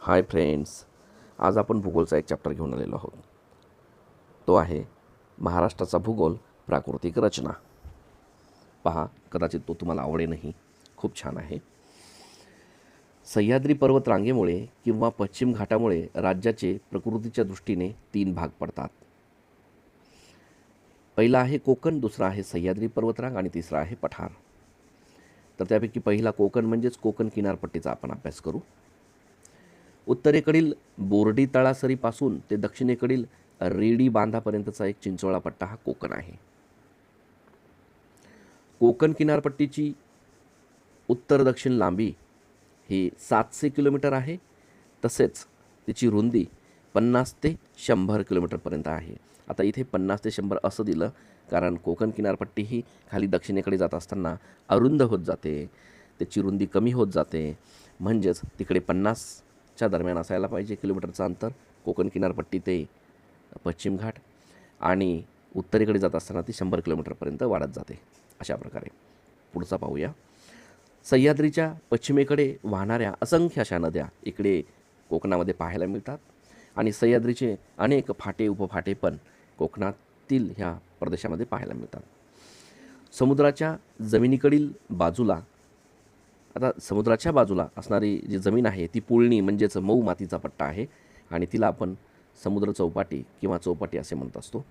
Hi friends आज आपण भूगोलचा एक चॅप्टर घेऊन आलेलो आहोत. तो आहे महाराष्ट्राचा भूगोल प्राकृतिक रचना. पहा कदाचित तो तुम्हाला आवडेनही खूप छान आहे. सह्याद्री पर्वत रांगेमुळे किंवा पश्चिम घाटामुळे राज्याचे प्रकृतीच्या दृष्टीने तीन भाग पडतात. पहिला आहे कोकण दुसरा आहे सह्याद्री पर्वतरांग आणि तिसरा आहे पठार. तर त्यापैकी पहिला कोकण म्हणजेच कोकण किनारपट्टीचा आपण अभ्यास करू. उत्तरेकडील बोर्डी तळासरीपासून ते दक्षिणेकडील रेडी बांधापर्यंतचा एक चिंचोळा पट्टा हा कोकण आहे. कोकण किनारपट्टीची उत्तर दक्षिण लांबी ही सातशे किलोमीटर आहे. तसेच तिची रुंदी पन्नास ते शंभर किलोमीटरपर्यंत आहे. आता इथे पन्नास ते शंभर असं दिलं कारण कोकण किनारपट्टी ही खाली दक्षिणेकडे जात असताना अरुंद होत जाते. त्याची रुंदी कमी होत जाते. म्हणजेच तिकडे पन्नास च्या दरम्यान असायला पाहिजे किलोमीटरचं अंतर. कोकण किनारपट्टी ते पश्चिम घाट आणि उत्तरेकडे जात असताना ती शंभर किलोमीटरपर्यंत वाढत जाते. अशा प्रकारे. पुढचा पाहूया. सह्याद्रीच्या पश्चिमेकडे वाहणाऱ्या असंख्य अशा नद्या इकडे कोकणामध्ये पाहायला मिळतात आणि सह्याद्रीचे अनेक फाटे उपफाटे पण कोकणातील ह्या प्रदेशामध्ये पाहायला मिळतात. समुद्राच्या जमिनीकडील बाजूला आता समुद्राच्या बाजूला असणारी जी जमीन आहे ती पुळणी म्हणजेच मऊ मातीचा पट्टा आहे आणि तिला आपण समुद्र चौपाटी किंवा चौपाटी असे म्हणत असतो.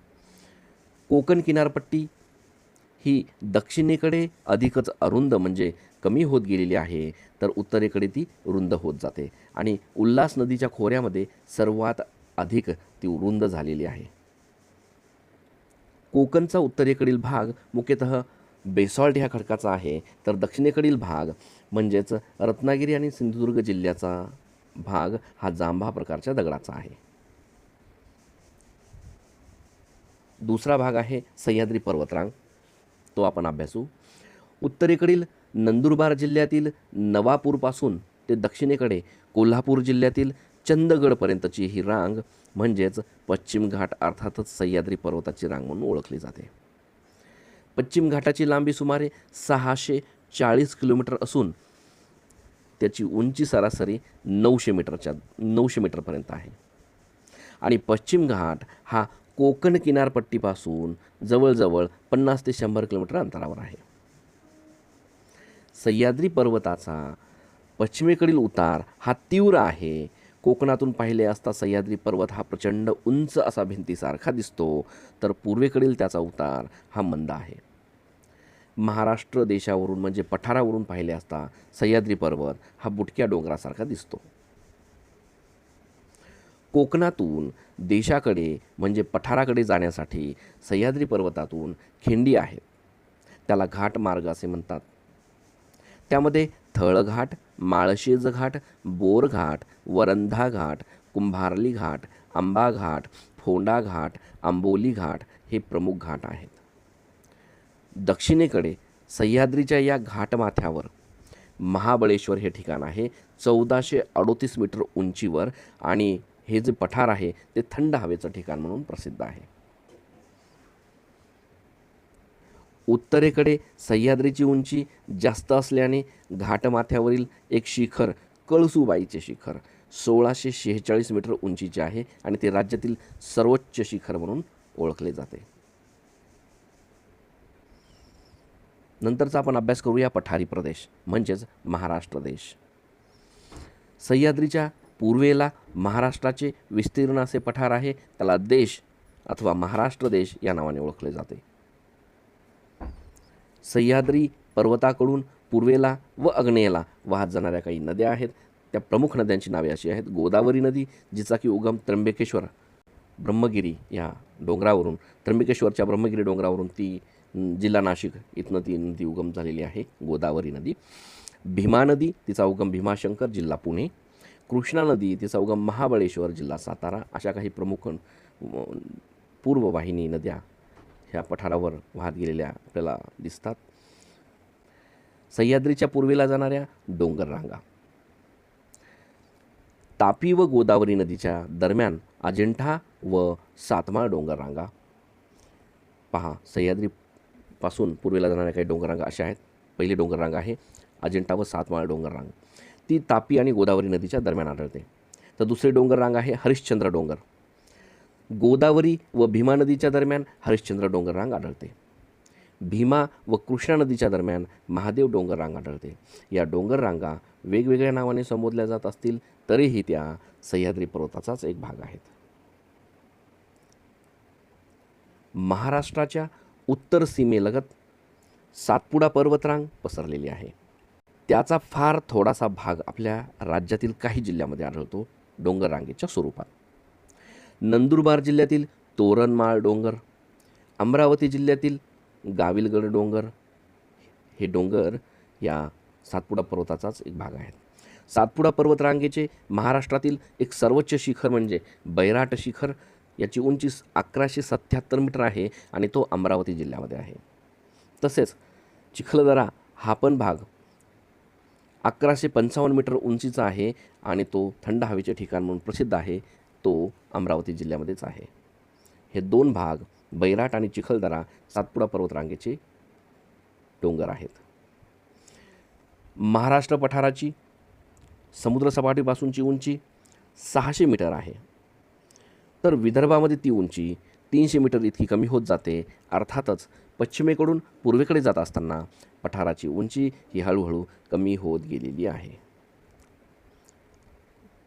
कोकण किनारपट्टी ही दक्षिणेकडे अधिकच अरुंद म्हणजे कमी होत गेलेली आहे तर उत्तरेकडे ती रुंद होत जाते आणि उल्हास नदीच्या खोऱ्यामध्ये सर्वात अधिक ती रुंद झालेली आहे. कोकणचा उत्तरेकडील भाग मुख्यतः बेसॉल्ट ह्या खडकाचा आहे. तर दक्षिणेकडील भाग म्हणजेच रत्नागिरी आणि सिंधुदुर्ग जिल्ह्याचा भाग हा जांभा प्रकारच्या दगडाचा आहे. दुसरा भाग आहे सह्याद्री पर्वतरांग. तो आपण अभ्यासू. उत्तरेकडील नंदुरबार जिल्ह्यातील नवापूरपासून ते दक्षिणेकडे कोल्हापूर जिल्ह्यातील चंदगडपर्यंतची ही रांग म्हणजेच पश्चिम घाट अर्थातच सह्याद्री पर्वताची रांग म्हणून ओळखली जाते. पश्चिम घाटाची लांबी सुमारे सहाशे चाळीस किलोमीटर असून त्याची उंची सरासरी नऊशे मीटरच्या नऊशे मीटरपर्यंत आहे. आणि पश्चिम घाट हा कोकण किनारपट्टीपासून जवळजवळ पन्नास ते शंभर किलोमीटर अंतरावर आहे. सह्याद्री पर्वताचा पश्चिमेकडील उतार हा तीव्र आहे. कोकणातून पाहिले असता सह्याद्री पर्वत हा प्रचंड उंच असा भिंतीसारखा दिसतो तर पूर्वेकडील त्याचा उतार हा मंद आहे. महाराष्ट्र देशावरून म्हणजे पठारावरून पाहिले असता सह्याद्री पर्वत हा बुटक्या डोंगरासारखा दिसतो. कोकणातून देशाकडे म्हणजे पठाराकडे जाण्यासाठी सह्याद्री पर्वतातून खिंडी आहेत त्याला घाट मार्ग असे म्हणतात. त्यामध्ये थळघाट माळशेज घाट बोरघाट वरंधा घाट कुंभारली घाट आंबा घाट फोंडा घाट आंबोली घाट हे प्रमुख घाट आहेत. दक्षिणेकडे सह्याद्रीच्या या घाटमाथ्यावर. महाबळेश्वर हे ठिकाण आहे. चौदाशे अडोतीस मीटर उंचीवर आणि हे जे पठार आहे ते थंड हवेचं ठिकाण म्हणून प्रसिद्ध आहे. उत्तरेकडे सह्याद्रीची उंची जास्त असल्याने घाटमाथ्यावरील एक शिखर कळसूबाईचे शिखर सोळाशे शेहेचाळीस मीटर उंचीचे आहे आणि ते राज्यातील सर्वोच्च शिखर म्हणून ओळखले जाते. नंतरचा आपण अभ्यास करूया पठारी प्रदेश म्हणजेच महाराष्ट्र देश. सह्याद्रीच्या पूर्वेला महाराष्ट्राचे विस्तीर्ण असे पठार आहे त्याला देश अथवा महाराष्ट्र देश या नावाने ओळखले जाते. सह्याद्री पर्वताकडून पूर्वेला व आग्नेयेला वाहत जाणाऱ्या काही नद्या आहेत. त्या प्रमुख नद्यांची नावे अशी आहेत. गोदावरी नदी जिचा की उगम त्र्यंबकेश्वर ब्रह्मगिरी या डोंगरावरून त्र्यंबकेश्वरच्या ब्रह्मगिरी डोंगरावरून ती जिल्हा नाशिक इथनं ती नदी उगम झालेली आहे गोदावरी नदी. भीमा नदी तिचा उगम भीमाशंकर जिल्हा पुणे. कृष्णा नदी तिचा उगम महाबळेश्वर जिल्हा सातारा. अशा काही प्रमुख पूर्ववाहिनी नद्या ह्या पठारावर वाहत गेलेल्या आपल्याला दिसतात. सह्याद्रीच्या पूर्वेला जाणाऱ्या डोंगर रांगा तापी व गोदावरी नदीच्या दरम्यान अजिंठा व सातमाळ डोंगर रांगा पहा पासून पूर्वेला जाणाऱ्या काही डोंगररांगा अशा आहेत. पहिली डोंगररांग आहे अजिंठा व सातमाळा डोंगररांग ती तापी आणि गोदावरी नदीच्या दरम्यान आढळते. तर दुसरी डोंगररांग आहे हरिश्चंद्र डोंगर. गोदावरी व भीमा नदीच्या दरम्यान हरिश्चंद्र डोंगर रांग आढळते. भीमा व कृष्णा नदीच्या दरम्यान महादेव डोंगर रांग आढळते. या डोंगररांगा वेगवेगळ्या नावाने संबोधल्या जात असतील तरीही त्या सह्याद्री पर्वताचाच एक भाग आहेत. महाराष्ट्राच्या उत्तर सीमेलगत सातपुडा पर्वतरांग पसरलेली आहे. त्याचा फार थोडासा भाग आपल्या राज्यातील काही जिल्ह्यामध्ये आढळतो डोंगर रांगेच्या स्वरूपात. नंदुरबार जिल्ह्यातील तोरणमाळ डोंगर अमरावती जिल्ह्यातील गाविलगड डोंगर हे डोंगर या सातपुडा पर्वताचाच एक भाग आहेत. सातपुडा पर्वतरांगेचे महाराष्ट्रातील एक सर्वोच्च शिखर म्हणजे बैराट शिखर याची उंची अकराशे सत्याहत्तर मीटर आहे आणि तो अमरावती जिल्ह्यामध्ये आहे. तसेच चिखलदरा हा पण भाग अकराशे पंचावन्न मीटर उंचीचा आहे आणि तो थंड हवेचे ठिकाण म्हणून प्रसिद्ध आहे. तो अमरावती जिल्ह्यामध्येच आहे. हे दोन भाग बैराट आणि चिखलदरा सातपुडा पर्वतरांगेचे डोंगर आहेत. महाराष्ट्र पठाराची समुद्रसपाटीपासूनची उंची सहाशे मीटर आहे. तर विदर्भामध्ये ती उंची तीनशे मीटर इतकी कमी होत जाते. अर्थातच पश्चिमेकडून पूर्वेकडे जात असताना पठाराची उंची ही हळूहळू कमी होत गेलेली आहे.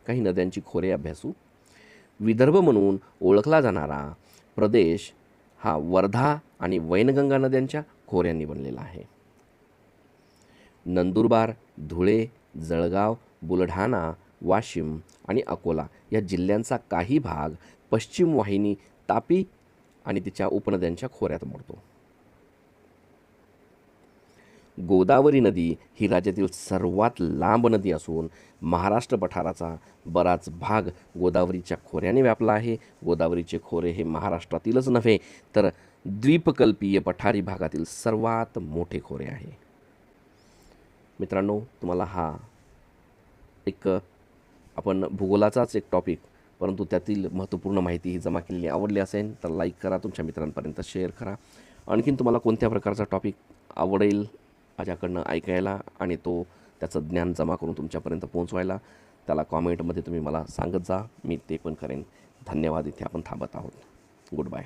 काही नद्यांची खोरे अभ्यासू. विदर्भ म्हणून ओळखला जाणारा प्रदेश हा वर्धा आणि वैनगंगा नद्यांच्या खोऱ्यांनी बनलेला आहे. नंदुरबार धुळे जळगाव बुलढाणा वाशिम आणि अकोला या जिल्ह्यांचा काही भाग पश्चिम वाहिनी तापी आणि तिच्या उपनद्यांच्या खोऱ्यात मोडतो. गोदावरी नदी ही राज्यातील सर्वात लांब नदी असून महाराष्ट्र पठाराचा बराच भाग गोदावरीच्या खोऱ्याने व्यापला आहे. गोदावरीचे खोरे हे महाराष्ट्रातीलच नव्हे तर द्वीपकल्पीय पठारी भागातील सर्वात मोठे खोरे आहे. मित्रांनो तुम्हाला हा एक आपण भूगोलाचाच एक टॉपिक परंतु त्यातील महत्त्वपूर्ण माहिती ही जमा केलेली आवडली असेल तर लाईक करा तुमच्या मित्रांपर्यंत शेअर करा. आणखीन तुम्हाला कोणत्या प्रकारचा टॉपिक आवडेल माझ्याकडनं ऐकायला आणि तो त्याचं ज्ञान जमा करून तुमच्यापर्यंत पोहोचवायला त्याला कॉमेंटमध्ये तुम्ही मला सांगत जा. मी ते पण करेन. धन्यवाद. इथे आपण थांबत आहोत. Good bye